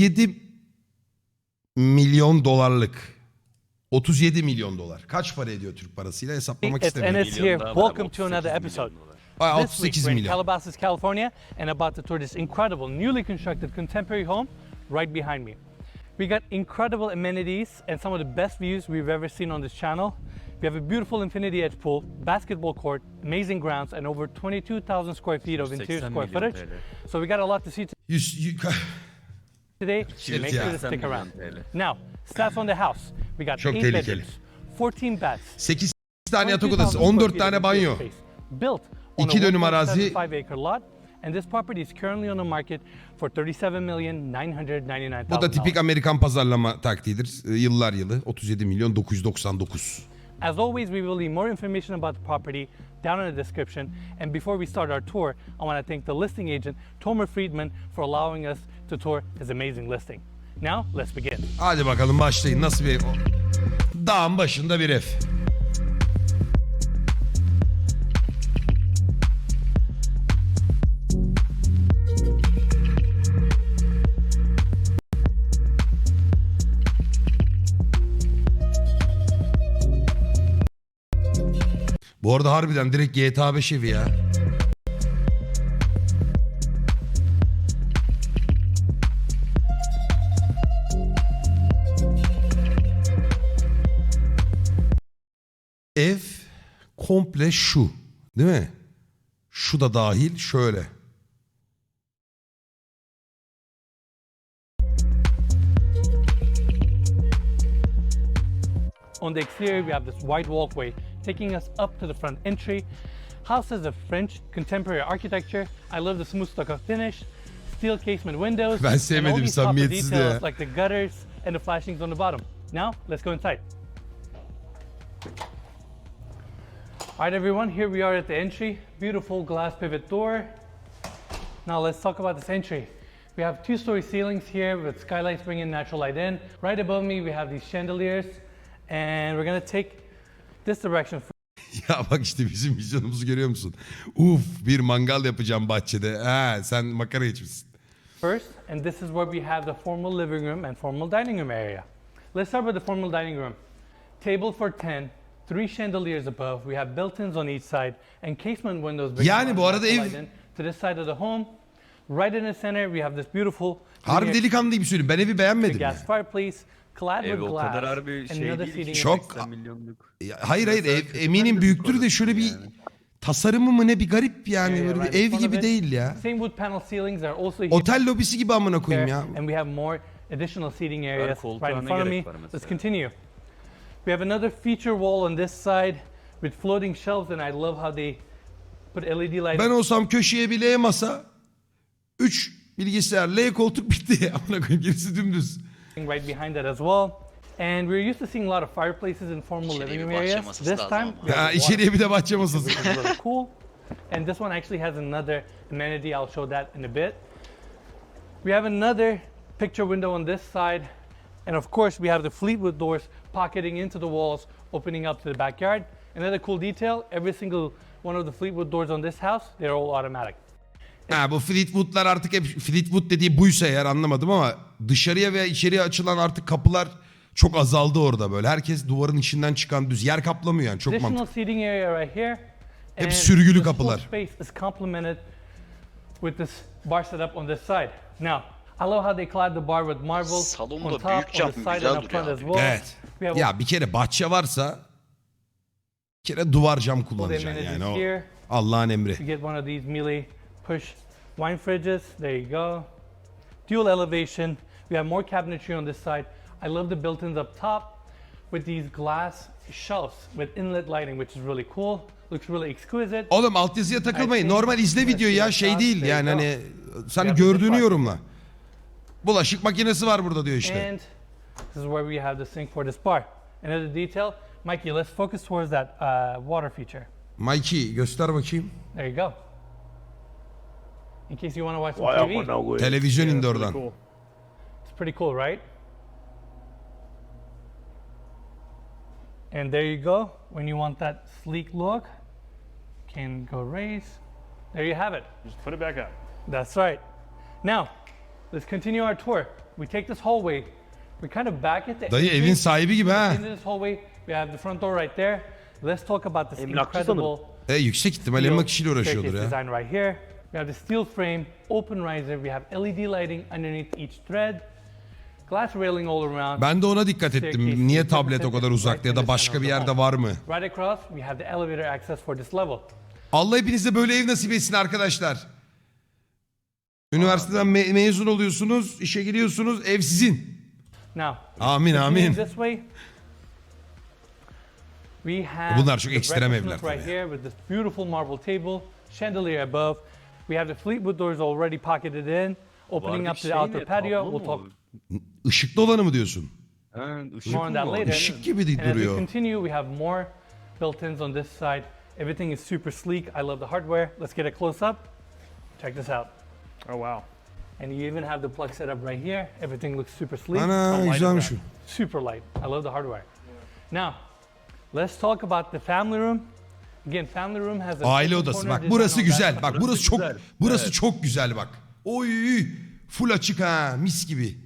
37 milyon dolarlık. 37 milyon dolar. Kaç para ediyor Türk parasıyla hesaplamak It's istemiyorum. Enes here. Milyon daha Welcome to 38 another milyon episode. dolar. Ay, This week we're in milyon. Calabasas, California, and about to tour this incredible, newly constructed contemporary home right behind me. We got incredible amenities and some of the best views we've ever seen on this channel. We have a beautiful infinity edge pool, basketball court, amazing grounds, and over 22,000 square feet of interior 80 square milyon footage. TL. So we got a lot to see Yüz- y- today. Make sure to stick 80 around. Now, stats on the house. We got Çok eight tehlikeli. bedrooms, 14 beds, 8 tane yatak 22,000 odası, square 14 feet tane banyo. Built on İki dönüm arazi. 1.75 acre lot. And this property is currently on the market for 37,999,000. Bu da tipik Amerikan pazarlama taktiğidir. Ee, Yıllar yılı 37 milyon 999. As always, we will leave more information about the property down in the description. And before we start our tour, I want to thank the listing agent, Tomer Friedman, for allowing us to tour his amazing listing. Now, let's begin. Hadi bakalım başlayın. Nasıl bir? Dağın başında bir ev. Bu arada harbiden direkt GTA 5 evi ya. Ev komple şu. Değil mi? Şu da dahil şöyle. On the exterior, we have this wide walkway taking us up to the front entry. House has a French contemporary architecture. I love the smooth stucco finish, steel casement windows, Ben and all these de details ya. like the gutters and the flashings on the bottom. Now, let's go inside. All right, everyone, here we are at the entry. Beautiful glass pivot door. Now let's talk about this entry. We have two-story ceilings here with skylights bringing natural light in. Right above me, we have these chandeliers, and we're gonna take this direction Ya bak işte bizim vizyonumuzu görüyor musun? Uf bir mangal yapacağım bahçede. Ha sen makara geçmişsin. first, and this is where we have the formal living room and formal dining room area. Let's start with the formal dining room. Table for 10, three chandeliers above. We have built-ins on each side and casement windows. Yani bu arada ev- to this side of the home. Right in the center, we have this beautiful Harbi delikanlı gibi söyleyeyim. Ben evi beğenmedim. gas fireplace, Ev o kadar harbi and şey another değil ki. Çok- 80 milyonluk. Ya Hayır hayır Mesela ev, kötü eminim bence büyüktür de şöyle bir yani. tasarımı mı ne bir garip yani. area Böyle right bir in ev of gibi it. değil ya. Same wood panel ceilings are also here. Otel lobisi gibi amına koyayım ya. and we have more additional seating areas koltuğa right in ne front of me. gerek var Let's mesela? continue. We have another feature wall on this side with floating shelves, and I love how they put LED lighting Ben olsam köşeye bir L masa, 3 bilgisayar, L koltuk bitti. Amına koyayım gerisi dümdüz. Right behind that as well. And we're used to seeing a lot of fireplaces in formal İçeriye living bir room bahçe areas. masası This lazım time, ama. we have Ha, a water içeriye bir de bahçe masası. which is really cool. And this one actually has another amenity. I'll show that in a bit. We have another picture window on this side. And of course, we have the Fleetwood doors pocketing into the walls, opening up to the backyard. Another cool detail, every single one of the Fleetwood doors on this house, they're all automatic. Ha bu Fleetwood'lar artık hep Fleetwood dediği buysa eğer anlamadım ama dışarıya veya içeriye açılan artık kapılar çok azaldı orada böyle. Herkes duvarın içinden çıkan düz yer kaplamıyor yani çok Additional mantıklı. seating area right here. Hep and sürgülü this full kapılar. space is complemented with this bar setup on this side. Now, I love how they clad the bar with marble Salon on da top, büyük on cam, the side güzel and up front as well. Evet. We have Ya bir kere bahçe varsa bir kere duvar cam all the kullanacaksın amenities yani o here. Allah'ın emri. You get one of these Miele push wine fridges. There you go. Dual elevation. We have more cabinetry on this side. I love the built-ins up top with these glass shelves with inlet lighting, which is really cool. Looks really exquisite. Oğlum altyazıya takılmayın. I think Normal izle videoyu ya şey değil yani hani sen gördüğünü yorumla. Bulaşık makinesi var burada diyor işte. And this is where we have the sink for this bar. Another detail, Mikey, let's focus towards that uh, water feature. Mikey göster bakayım. There you go. In case you want to watch some Vay TV, amına koyayım. Televizyon indi oradan. cool. it's pretty cool, right? And there you go. When you want that sleek look, can go raise. There you have it. Just put it back up. That's right. Now, let's continue our tour. we take this hallway. We kind of back at the Dayı evin sahibi gibi ha. Into this hallway, we have the front door right there. Let's talk about this Emlakçı incredible E, yüksek ihtimalle emlak işiyle uğraşıyordur staircase ya. design right here. We have the steel frame, open riser. We have LED lighting underneath each thread. Glass railing all around. Ben de ona dikkat ettim. Niye tablet o kadar uzakta ya da başka bir yerde var mı? Right across, we have the elevator access for this level. Allah hepinize böyle ev nasip etsin arkadaşlar. Üniversiteden me- mezun oluyorsunuz, işe giriyorsunuz, ev sizin. Now, Amin amin. This way, we have Bunlar çok ekstrem evler right here with this beautiful marble table, chandelier above. We have the Fleetwood doors already pocketed in, opening up bir to şey the ne? outer patio. Tablo We'll mu? talk Işıklı olanı mı diyorsun? Ha, ışık more on that var? later. Işık gibi de And as we duruyor. continue, we have more built-ins on this side. Everything is super sleek. I love the hardware. Let's get a close-up. Check this out. Oh wow. And you even have the plug set up right here. Everything looks super sleek. Ana light güzelmiş that? super light. I love the hardware. Now, let's talk about the family room. Aile odası bak burası güzel. Bak burası çok burası Evet. çok güzel bak. Oy full açık ha mis gibi.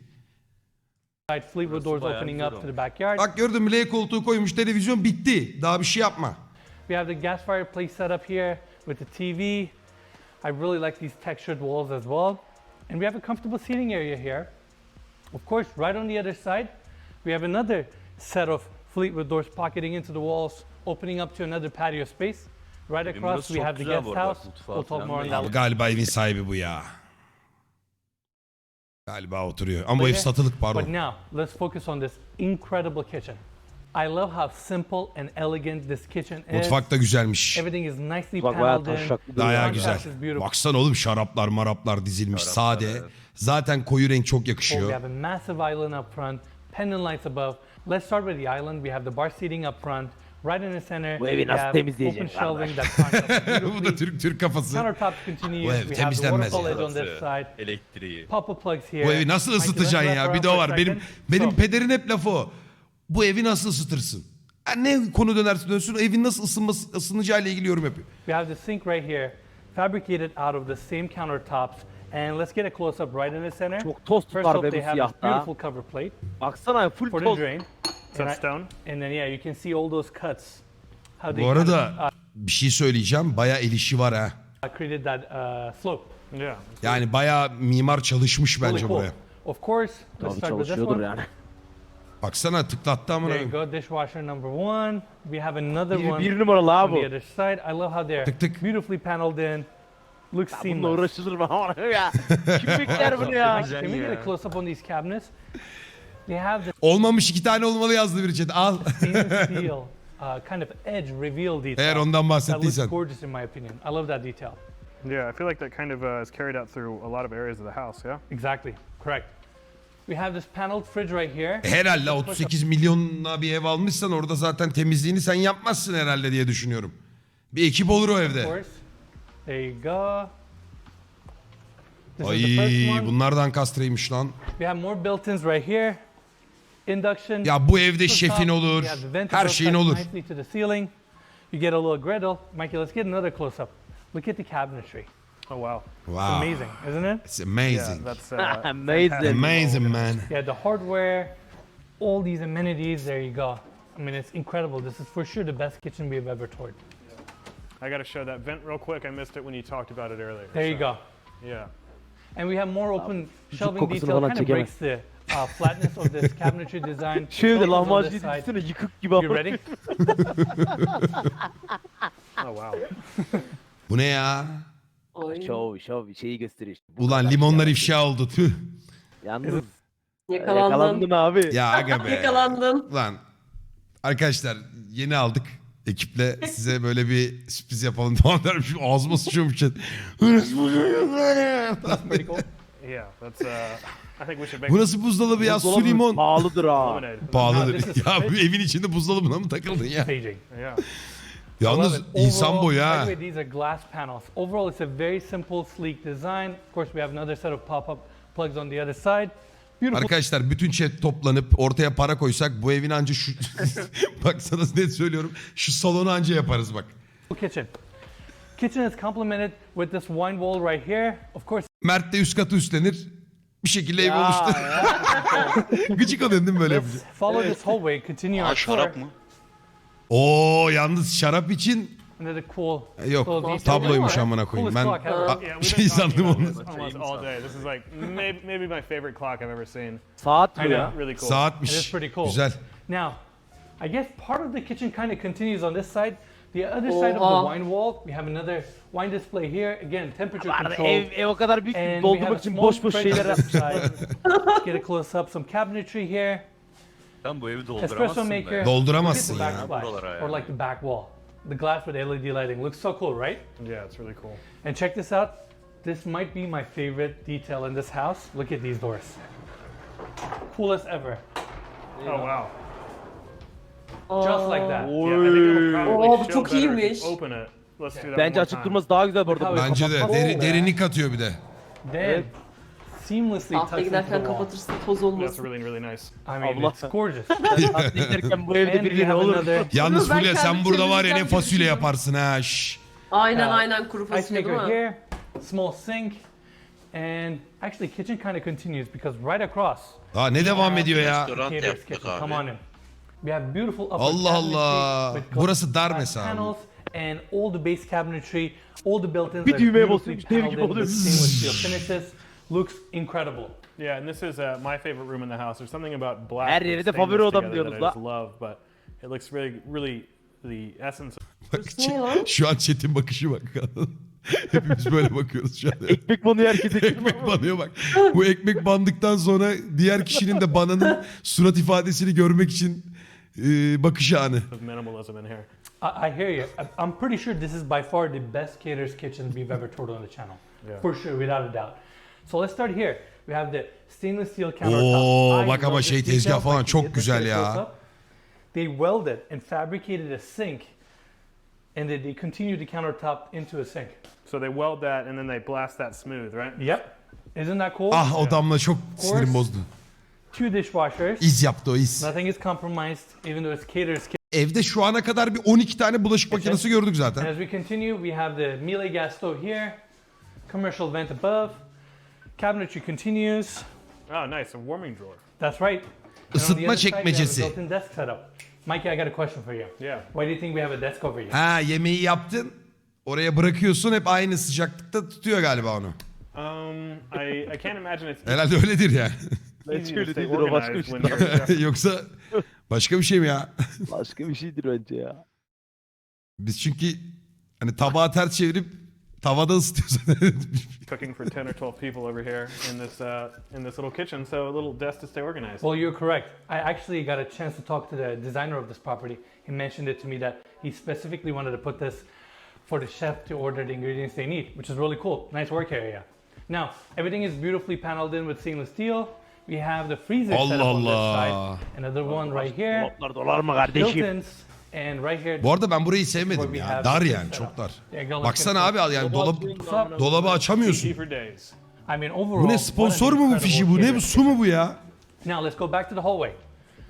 Side Fleetwood doors bayağı opening güzel up to the backyard. Bak gördün mü L koltuğu koymuş televizyon bitti. Daha bir şey yapma. We have the gas fireplace set up here with the TV. I really like these textured walls as well. And we have a comfortable seating area here. Of course, right on the other side, we have another set of Fleetwood doors pocketing into the walls, opening up to another patio space. Right across, burası we çok have the güzel guest bu arada, house. mutfağı We'll talk falan more on that. Abi galiba evin sahibi bu ya. Galiba oturuyor. Ama bu ev satılık But pardon. now, let's focus on this incredible kitchen. I love how simple and elegant this kitchen is. Mutfak da güzelmiş. Everything is nicely Bak bayağı paneled in. taşraklı duruyor. Bayağı Contrast güzel. is beautiful. Baksana oğlum şaraplar maraplar dizilmiş sade. evet. Zaten koyu renk çok Oh, we yakışıyor. have a massive island up front, pendant lights above. Let's start with the island. We have the bar seating up front. Right in the center, Bu evi we nasıl have temizleyecek open shelving that bu da. Türk Türk kafası. Countertops continue. Bu ev We have the temizlenmez waterfall ya. edge on this side. Elektriği. Pop-up plugs here. Bu evi nasıl let's ısıtacaksın wrap ya? Bir around de o for a var. Benim second. benim So, pederin hep lafı o. Bu evi nasıl ısıtırsın? Ha, ne konu dönerse dönsün evin nasıl ısınması, ısınacağıyla ilgili yorum yapıyor. we have the sink right here, fabricated out of the same countertops. And let's get a close up right in the center. Çok toz First tutar off, be they bu have this siyahta. beautiful cover plate Baksana full for the toz. drain. Is And, that I- stone? and then yeah, you can see all those cuts. How they Bu kind of, arada bir şey söyleyeceğim. Baya el işi var ha. uh, created that uh, slope. Yeah. Yani baya mimar çalışmış Really bence cool. buraya. Of course, let's Tabii start with this çalışıyordur one. yani. Baksana tıklattı amına. There you go, dishwasher number one. We have another Bir, one bir numaralı abi on the bu. other side. I love how they're Tık tık. beautifully paneled in. Looks Bununla seamless. uğraşılır mı? Ya. Kim bekler bunu ya? Can we get a close up on these cabinets? They have the Olmamış iki tane olmalı yazdı bir chat. Al. stainless steel uh, kind of edge reveal detail. Eğer ondan that looks bahsettiysen. gorgeous in my opinion. I love that detail. Yeah, I feel like that kind of uh, is carried out through a lot of areas of the house. Yeah. Exactly, correct. We have this paneled fridge right here. Herhalde 38 milyonla bir ev almışsan orada zaten temizliğini sen yapmazsın herhalde diye düşünüyorum. Bir ekip olur o Of evde. course. There you go. This is the Ay first one. bunlardan kastreymiş lan. We have more built-ins right here. Induction. Ya bu evde cooktop. şefin olur. We have vent Her şeyin olur. To the ceiling. You get a little griddle. Mikey, let's get another close-up. Look at the cabinetry. Oh wow. Wow. Amazing, isn't it? It's Yeah, amazing. that's uh, Amazing. Amazing man. Yeah, the hardware, all these amenities. There you go. I mean, it's incredible. This is for sure the best kitchen we've ever toured. I got to show that vent real quick. I missed it when you talked about it earlier. There you go. Yeah. And we have more open shelving detail. falan Kind of breaks the uh, flatness of this cabinetry design. Şöyle lahmacun yıkık gibi You ready? Oh wow. Bu ne ya? Şov şov şeyi gösteriyor işte. Bu Ulan kadar limonlar ifşa oldu tüh. Yalnız Yakalandın. yakalandın abi. Ya aga be. Yakalandın. Lan arkadaşlar yeni aldık ekiple size böyle bir sürpriz yapalım falan dermiş. Ağzıma sıçıyormuş. Burası bu Pretty cool. Yeah, that's. Uh, I think we should make Bu nasıl buzdolabı ya? Su Buzdolabı limon. Pahalıdır ha. lemonade. Pahalıdır. This is ya bu evin içinde buzdolabına mı takıldın ya? Staging. Yeah. Love Yalnız it. insan Overall, boyu by ha. the way, these are glass panels. Overall, it's a very simple, sleek design. Of course, we have another set of pop-up plugs on the other side. Beautiful Arkadaşlar bütün chat toplanıp ortaya para koysak bu evin anca şu... bak sana net söylüyorum. Şu salonu anca yaparız bak. kitchen. Kitchen is complemented with this wine wall right here. Of course, Mert de üst katı üstlenir. Bir şekilde ev oluştu. Gıcık oluyorsun değil mi böyle yapınca? Follow this hallway, continue Aa our şarap mı? Oo yalnız şarap için cool E, yok detail. tabloymuş amına koyayım. Ben. A- bir şey sandım onu. this almost all day. This is like maybe, maybe my favorite clock I've ever seen. Saat I bu ya. know. Really cool. It is Saatmiş. pretty cool. Güzel. Now, I guess part of the kitchen kind of continues on this side. The other side of the wine wall, we have another wine display here. Again, temperature Arada control. ev, ev o kadar büyük ki And we have doldurmak a için small boş boş fridge şeyler on this Get a close up, some cabinetry here. Sen bu evi Espresso dolduramazsın maker. be. Dolduramazsın Look at the ya. backsplash, Buralara Or yani. like the back wall. The glass with LED lighting looks so cool, right? Yeah, it's really cool. And check this out. This might be my favorite detail in this house. Look at these doors. Coolest ever. Oh wow. Just like that. Yeah, I think it'll probably Oo, bu show çok better if you iyiymiş. Open it. Let's do that one Bence more açık time. durması daha güzel bu arada. Tabii. Bence de. Deri, derinlik katıyor bir de. Then seamlessly Tahtaya tucks into the giderken wall. kapatırsın toz That's olmasın. really really nice. I mean, Allah. it's gorgeous. Saat giderken bu evde And we bir ne have olur. another Yalnız ben Fulya sen burada var ya ne fasulye yaparsın ha. şş. Aynen aynen kuru ice fasulye değil maker mi? here, small sink, and actually kitchen kind of continues because right across Aa ne devam ediyor ya? Restoran yaptık kitchen. Come abi. on in. We have beautiful upper Allah Allah. with Burası dar glass mesela. Panels and all the base cabinetry, all the built-ins Bir düğmeye basıyormuş, dev gibi oluyor. finishes. Looks incredible. Yeah, and this is uh, my favorite room in the house. There's something about black. Her yere de favori odam diyoruz just love, but it looks really, really the essence of Bak, lan? şu an chat'in bakışı bak. Hepimiz böyle bakıyoruz şu an. Ekmek banıyor herkese. ekmek banıyor bak. Bu ekmek bandıktan sonra diğer kişinin de bananın surat ifadesini görmek için e, bakışı anı. minimalism in here. I, I hear you. I- I'm pretty sure this is by far the best caterer's kitchen we've ever toured on the channel. Yeah. For sure, without a doubt. So let's start here. We have the stainless steel countertop. Oo, I bak ama love şey, this tezgah falan çok this güzel ya. up. They welded and fabricated a sink, and then they continue the countertop into a sink. So they weld that and then they blast that smooth, right? Yep. Isn't that cool? Ah o damla çok sinirim bozdu. Two dishwashers. İz yaptı o iz. Nothing is compromised, even though it's caterer's kitchen. Evde şu ana kadar bir 12 tane bulaşık makinesi gördük And zaten. as we continue, we have the Miele gas stove here, commercial vent above, cabinetry continues. Oh, nice. A warming drawer. That's right. And on the Isıtma other side, we have a çekmecesi. built-in desk setup. Mikey, I got a question for you. Yeah. Why do you think we have a desk over here? Ha yemeği yaptın. Oraya bırakıyorsun hep aynı sıcaklıkta tutuyor galiba onu. Um, I, I can't imagine it's Herhalde öyledir yani. easy to öyle değildir, o başka bir organized şey. when you're just Yoksa başka bir şey mi ya? Başka bir şeydir bence ya. Biz çünkü hani tabağı ters çevirip tavada ısıtıyoruz. cooking for 10 or 12 people over here in this uh, in this little kitchen, so a little desk to stay organized. Well, you're correct. I actually got a chance to talk to the designer of this property. He mentioned it to me that he specifically wanted to put this for the chef to order the ingredients they need, which is really cool. Nice work area. Now, everything is beautifully paneled in with stainless steel. We have the freezer set up Allah on this Allah. side. Another one right here. Dolaplar dolar mı kardeşim? Built-ins. And right here. Bu arada ben burayı sevmedim ya. Dar yani çok dar. Baksana abi al yani dolap, dolabı açamıyorsun. I mean, overall. Bu ne sponsor mu bu fişi bu? Ne bu su mu bu ya? Now let's go back to the hallway.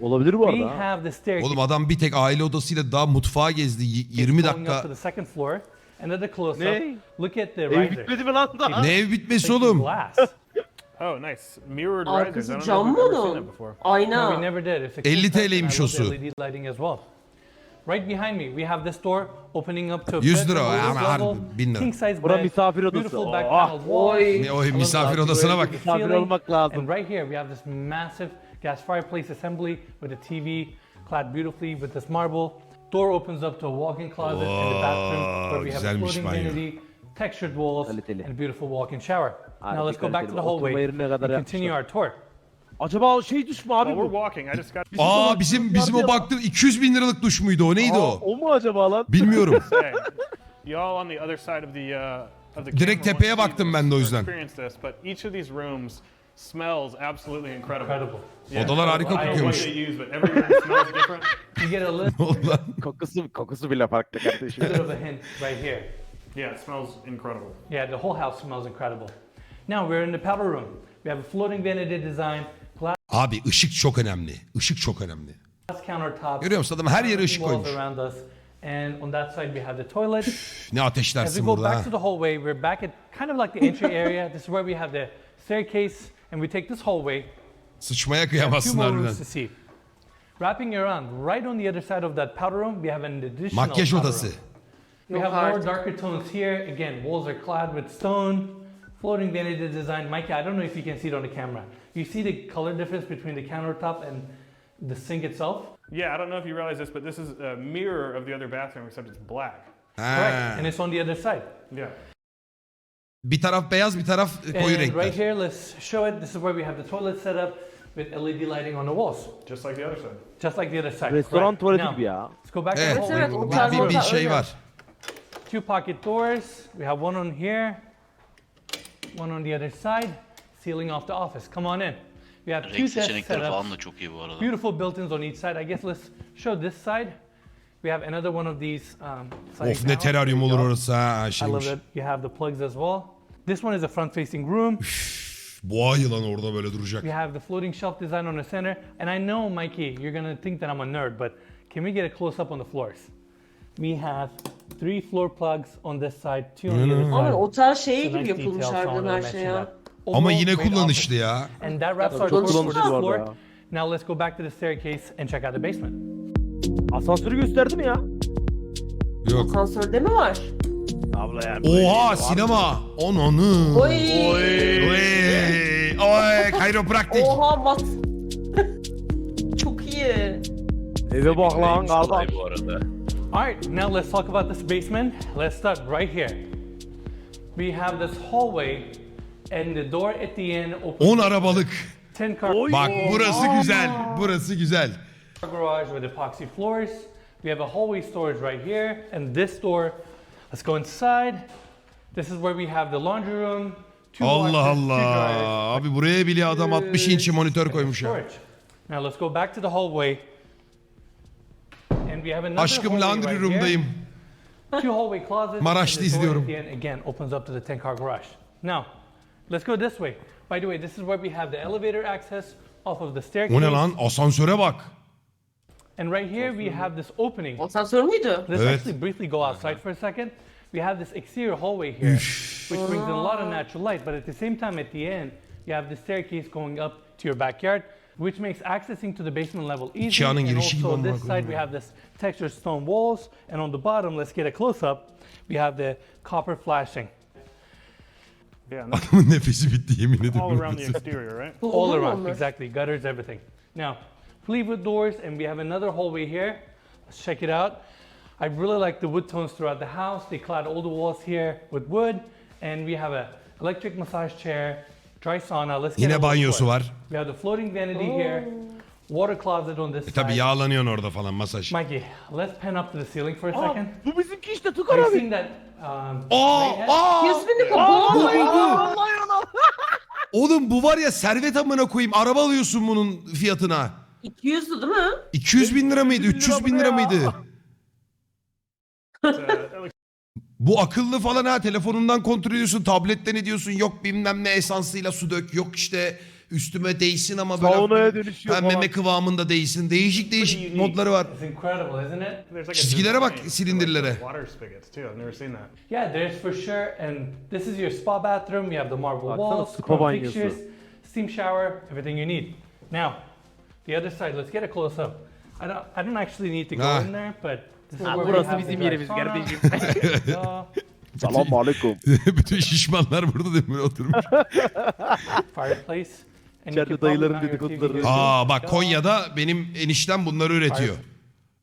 Olabilir bu We arada. ha. have the staircase. Oğlum adam bir tek aile odasıyla daha mutfağa gezdi. Y- 20 going up to dakika. the second floor. Another close Ne? up. Look at the Ev riser. bitmedi mi lan daha? Ne ev bitmesi oğlum? Glass. Oh, nice. Mirrored Arkası risers. I don't cam if mı I've ever seen onun? that before. No, we Ayna. never did. It's a 50 cool touch, and I TL'ymiş o su. LED lighting as well. Right behind me, we have this door opening up to a 100 lira bedroom ama level, harbi, 1000 lira. king size Bura bed, misafir odası. beautiful back Oh. paneled walls. Oy. Ne o misafir odasına bak. Misafir ceiling, olmak lazım. And right here, we have this massive gas fireplace assembly with a TV clad beautifully with this marble. Door opens up to a walk-in closet and the bathroom where we have a güzelmiş floating banyo. vanity, textured walls, Kaliteli. and a beautiful walk-in shower. Harbi now let's go back to the hallway Oturma yerine and continue our tour. Acaba o şey düş mü abi we're bu? walking, I just got Aa bizim bizim o baktığım 200 bin liralık duş muydu o? Neydi Aa, o? o mu acaba lan? Bilmiyorum. say, y'all on the other side of the uh, of the Direkt camera tepeye won't see baktım this ben de o or yüzden. Experience this, but each of these rooms smells absolutely incredible. Incredible. Yeah. Odalar harika I don't know what kokuyormuş. they use, but every room smells different. You get a little Ne oldu lan? Kokusu, kokusu bile farklı kardeşim. bit of a hint right here. Yeah, it smells incredible. Yeah, the whole house smells incredible. Now we're in the powder room. We have a floating vanity design, glass Abi ışık çok önemli. Işık çok önemli. countertops. Görüyor musun adam her yere ışık walls koymuş. around us. And on that side we have the toilet. Ne As we ateşlersin go burada back ha. to the hallway, we're back at kind of like the entry area. This is where we have the staircase and we take this hallway. Sıçmaya Two kıyamazsın more harbiden. rooms to see. Wrapping around, right on the other side of that powder room, we have an additional Makyaj powder odası. room. We Yok have more darker tones here. Again, walls are clad with stone. Floating vanity design. Mikey, I don't know if you can see it on the camera. You see the color difference between the countertop and the sink itself? Yeah, I don't know if you realize this, but this is a mirror of the other bathroom, except it's black. Correct. Ha. And it's on the other side. Yeah. Bir taraf beyaz bir taraf koyu and renkler. right here, let's show it. This is where we have the toilet set up with LED lighting on the walls, Just like the other side. just like the other side. Restoran Correct. tuvaleti Now, gibi ya. Let's go back eh, to Evet. the hallway. Evet, o Bir, tarz bir, bir orada, şey öyle. var. Two pocket doors. We have one on here, one on the other side, sealing off the office. Come on in. We have two Renk desks set seçenekleri up. falan da çok iyi bu arada. Beautiful built-ins on each side. I guess let's show this side. We have another one of these. Um, Of ne teraryum olur orası ha I love şeymiş. that you have the plugs as well. This one is a front-facing room. Boğa yılan orada böyle duracak. We have the floating shelf design on the center. And I know, Mikey, you're gonna think that I'm a nerd, but can we get a close-up on the floors? We have three floor plugs on this side, two on the other side. Ama otel şeyi It's a gibi yapılmış harbiden her şey ya. Ama yine kullanışlı ya. And that wraps our tour for this bu arada floor. ya. Now let's go back to the staircase and check out the basement. Asansörü gösterdi mi ya? Yok. Asansörde mi var? Abla yani. Oha sinema. Onanı. Oy. Oy. Oy. Kayropraktik. Oha mat. Çok iyi. Eve bak lan kardeş. bu arada. All right, now let's talk about this basement. Let's start right here. We have this hallway and the door at the end opens 10 arabalık. 10 car Bak burası güzel. Burası güzel. garage with epoxy floors. We have a hallway storage right here and this door. Let's go inside. This is where we have the laundry room. Two Allah washers, two Allah. dryers, Abi buraya bile adam 60 inç monitör koymuş ya. storage. Now let's go back to the hallway. And we have another Aşkım hallway laundry right room'dayım. here. Two hallway closets. Maraş'ta and the door izliyorum. At the end again opens up to the 10 car garage. Now, let's go this way. By the way, this is where we have the elevator access off of the staircase. O ne lan? Asansöre bak. And right here we have this opening. Asansör müydü? Let's Evet. actually briefly go outside for a second. We have this exterior hallway here, which brings in a lot of natural light. But at the same time, at the end, you have the staircase going up to your backyard, which makes accessing to the basement level easy. İçerinin And also amına this side, we have this textured stone walls. And on the bottom, let's get a close-up. We have the copper flashing Yeah, and that's Adamın nefesi bitti yemin ederim. all around the exterior, right? all around. Exactly, gutters, everything. Now, Fleetwood doors, and we have another hallway here. Let's check it out. I really like the wood tones throughout the house. They clad all the walls here with wood, and we have a electric massage chair, dry sauna. Let's get a Yine look banyosu var. We have the floating vanity here, water closet on this E tabi side. yağlanıyorsun orada falan masaj. Mikey, let's pan up to the ceiling for a Aa, second. bu bizimki işte Tukar Have you abi. seen that? Um, Aa, aa! Yüz binlik kapalı. Vallahi ana. Oğlum bu var ya servet amına koyayım. Araba alıyorsun bunun fiyatına. 200'dü değil mi? 200 bin lira mıydı? 200 bin 300 bin lira bu mıydı? Bu akıllı falan ha telefonundan kontrol ediyorsun tabletten ediyorsun yok bilmem ne esansıyla su dök yok işte üstüme değsin ama böyle Saunaya dönüşüyor ben meme falan. kıvamında değsin değişik değişik modları var. It's incredible, isn't it? there's like a Çizgilere bak, design silindirlere. like, the water spigots too. I've never seen that. Yeah, there's for sure. And this is your spa bathroom. You have the marble walls, spa chrome banyosu. fixtures, steam shower, everything you need. Now, the other side. Let's get a close up. I don't. I don't actually need to go Ah. in there, but Ha, burası bizim yerimiz kardeşim. Selamun aleyküm. Bütün şişmanlar burada değil mi böyle oturmuş. fireplace. İçeride dayıların dedikoduları. Aa bak Konya'da benim eniştem bunları üretiyor.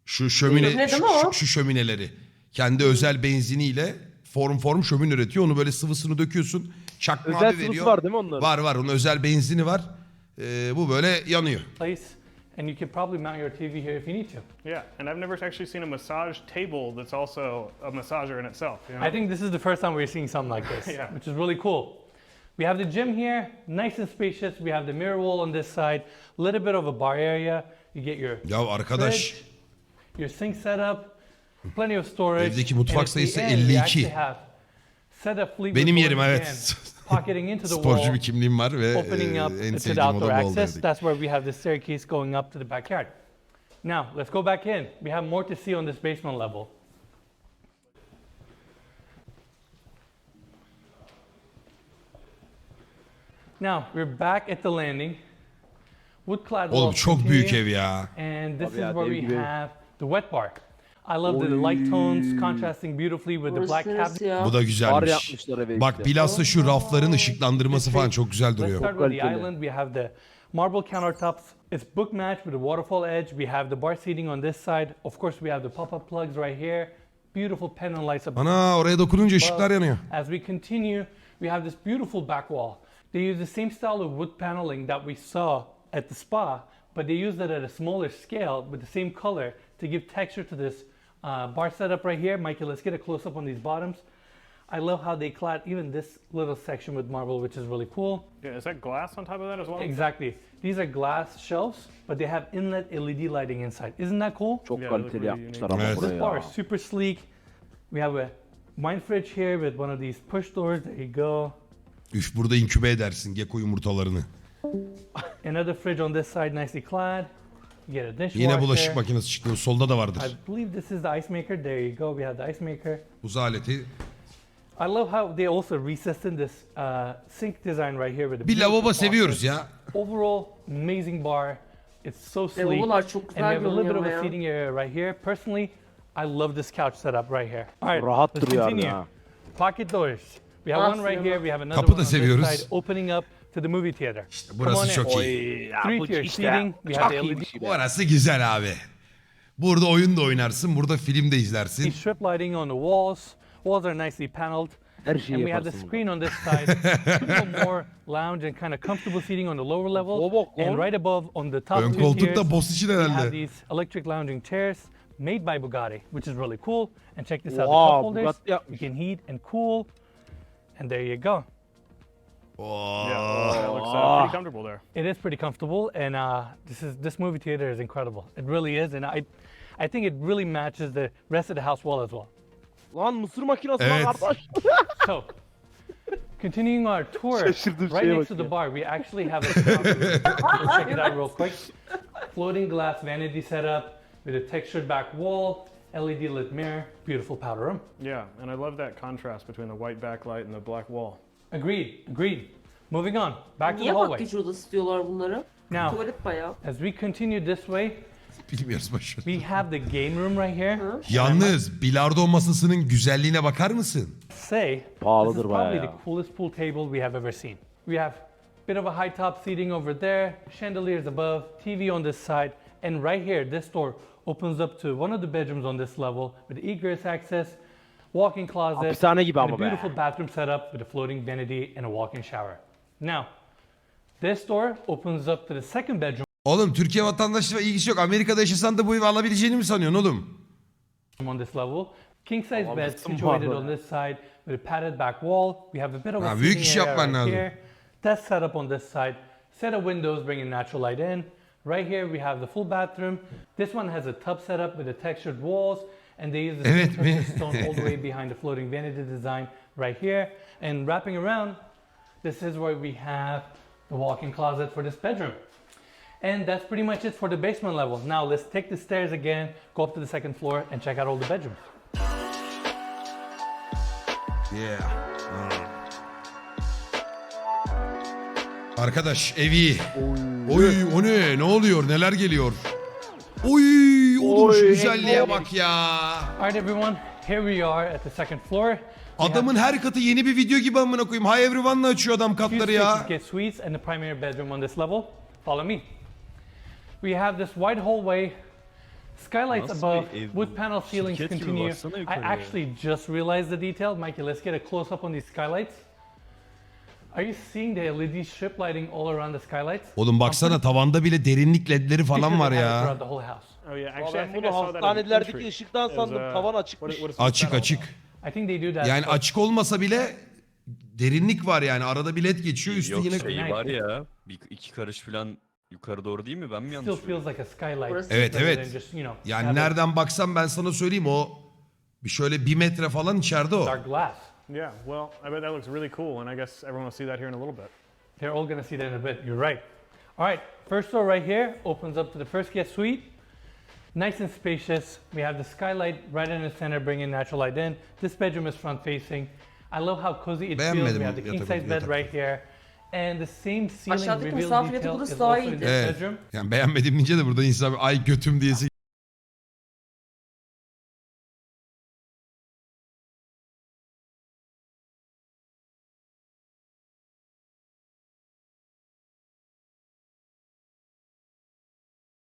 Şu şömine Ne şu, değil mi o? şu, şu şömineleri. Kendi özel benziniyle form form şömin üretiyor. Onu böyle sıvısını döküyorsun. Çakma Özel abi sıvısı veriyor. var değil mi onların? Var var onun özel benzini var. Ee, bu böyle yanıyor. place, and you could probably mount your TV here if you need to. Yeah, and I've never actually seen a massage table that's also a massager in itself. You know? I think this is the first time we're seeing something like this, Yeah. which is really cool. We have the gym here, nice and spacious. We have the mirror wall on this side, a little bit of a bar area. You get your Ya arkadaş fridge, your sink set up, plenty of storage. Evdeki and mutfak sayısı 52. set up Fleetwood benim yerim evet. Pocketing into the Sporcu wall, bir kimliğim var ve opening up en to the sevdiğim outdoor oda bu access. That's where we have the staircase going up to the backyard. Now, let's go back in. We have more to see on this basement level. Now we're back at the landing. Wood clad Oğlum walls çok büyük continue, ev ya. And this Abi ya, is where dev we gibi ev. have the wet bar. I love the light tones contrasting beautifully with the Burası black neresi cabinet. ya? Bu da Var güzelmiş. yapmışlar eve Bak işte. bilhassa şu rafların ışıklandırması falan çok güzel Let's duruyor. start with the kaliteli. island. We have the marble countertops. It's book matched with a waterfall edge. We have the bar seating on this side. Of course, we have the pop-up plugs right here. Beautiful pendant lights up Ana oraya dokununca ışıklar yanıyor. As we continue, we have this beautiful back wall. They use the same style of wood paneling that we saw at the spa, but they used it at a smaller scale with the same color to give texture to this uh, bar setup right here. Michael, let's get a close up on these bottoms. I love how they clad even this little section with marble, which is really cool. Yeah, is that glass on top of that as well? Exactly. These are glass shelves, but they have inlet LED lighting inside. Isn't that cool? Çok Yeah, kaliteli look really yapmışlar ama. This buraya. bar is super sleek. We have a wine fridge here with one of these push doors. There you go. Üf burada inkübe edersin gecko yumurtalarını. Another fridge on this side, nicely clad. Get a dishwasher. Yine bulaşık makinesi çıktı. Solda da vardır. I believe this is the ice maker. There you go. We have the ice maker. Buz aleti. I love how they also recessed in this uh, sink design right here with the Bir beautiful lavabo seviyoruz ya. Overall, amazing bar. It's so sleek. Lavabolar çok And we güzel have a little bit görünüyor of ama a ya. seating area right here. Personally, I love this couch setup right here. All right, Rahat let's duruyor continue. ya. Pocket doors. We have Ah, one right sinema. here. We have another Kapı one da on this seviyoruz. side, opening up to the movie theater. Come on Burası in. çok iyi. Oy, Three bu tier işte seating. We have çok the iyi LED şey be. Güzel abi. Burada oyun da oynarsın. Burada film de izlersin. strip lighting on the walls. Walls are nicely paneled. Her şeyi And we have the yaparsın. screen on this side. a little more lounge and kind of comfortable seating on the lower level. Bak And right above on the top Ön two koltukta tiers, boss için we have herhalde. these electric lounging chairs made by Bugatti, which is really cool. And check this out, the Wow, cup holders. Bugatti You yapmış. can heat and cool. And there you go. Yeah, that looks uh, pretty comfortable there. It is pretty comfortable, and uh, this is this movie theater is incredible. It really is, and I, I think it really matches the rest of the house well as well. Lan mısır makinesi Evet. lan kardeş. So, continuing our tour, Şaşırdığım right şeye next to the ya. bar, we actually have a Let's check it out real quick. Floating glass vanity setup with a textured back wall, LED lit mirror, beautiful powder room. Yeah, and I love that contrast between the white backlight and the black wall. Agreed, agreed. Moving on, back to the Niye hallway. makyaj odası diyorlar bunlara? Now, Tuvalet bayağı. as we continue this way, Bilmiyoruz boşver. we have the game room right here. Yalnız bilardo masasının güzelliğine bakar mısın? say this is Pahalıdır bayağı probably ya. the coolest pool table we have ever seen. We have bit of a high top seating over there, chandeliers above, TV on this side, and right here, this door opens up to one of the bedrooms on this level with egress access, walk-in closet, Hapishane gibi and a ama be. beautiful bathroom setup with a floating vanity and a walk-in shower. Now, this door opens up to the second bedroom Oğlum Türkiye vatandaşlığı ilgisi yok. Amerika'da yaşasan da bu evi alabileceğini mi sanıyorsun oğlum? on this level. King size bed situated on this side with a padded back wall. We have a bit of a Ha, büyük seating iş area yapman right lazım. here. Desk setup on this side. Set of windows bringing natural light in. Right here we have the full bathroom. This one has a tub setup with the textured walls and they use the Evet, same stone all the way behind the floating vanity design right here. And wrapping around, this is where we have the walk-in closet for this bedroom. And that's pretty much it for the basement level. Now let's take the stairs again, go up to the second floor and check out all the bedrooms. Yeah. Arkadaş evi. Oy o ne? Ne oluyor? Neler geliyor? Oy oğlum şu Oy, güzelliğe bak ya. All right, everyone, here we are at the second floor. Adamın her katı yeni bir video gibi amına koyayım. Hi everyone'la açıyor adam katları ya. suites and the primary bedroom on this level. Follow me. We have this wide hallway, skylights Nasıl above, bir ev wood panel ceilings Şirket gibi continue. baksana I yukarıya. actually just realized the detail. Mikey, let's get a close up on these skylights. Are you seeing the LED strip lighting all around the skylights? Oğlum baksana tavanda bile derinlik ledleri falan var ya. throughout the whole house. Oh yeah, Ya actually, I ben think bunu I saw that in hastanelerdeki ışıktan sandım. uh, Tavan what- açıkmış. what is Açık açık. I think they do that. Yani açık olmasa bile derinlik var yani. Arada bir led geçiyor üstü Yok yine... şey var ya. Bir, iki karış falan yukarı doğru değil mi? Ben mi yanlış still feels like a skylight. Burası- Evet rather evet. than just, you know, Yani have a nereden baksam ben sana söyleyeyim o bir şöyle bir metre falan içeride o. Dark glass. Yeah, well, I bet that looks really cool, and I guess everyone will see that here in a little bit. They're all gonna see that in a bit. You're right. All right, first door right here opens up to the first guest suite. Nice and spacious. We have the skylight right in the center, bringing natural light in. This bedroom is front facing. I love how cozy it feels. We have the king yatak- size bed yatak. right here. And the same ceiling Aşağıdaki reveal misafir yatak detail odası is daha also in iyiydi. this Evet. bedroom. Yani beğenmedim deyince de burada insan ay götüm diyesi